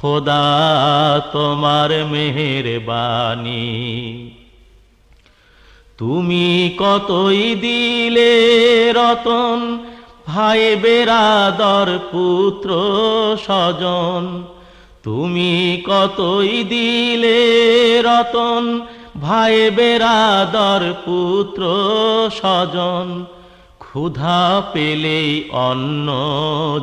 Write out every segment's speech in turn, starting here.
খোদা তোমার মেহের বাণী তুমি কতই দিলে রতন, ভাই বেরাদর পুত্র স্বজন। তুমি কতই দিলে রতন, ভাই বেরাদর পুত্র স্বজন। ক্ষুধা পেলে অন্ন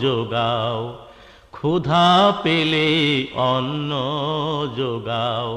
যোগাও। ক্ষুধা পেলে অন্ন যোগাও।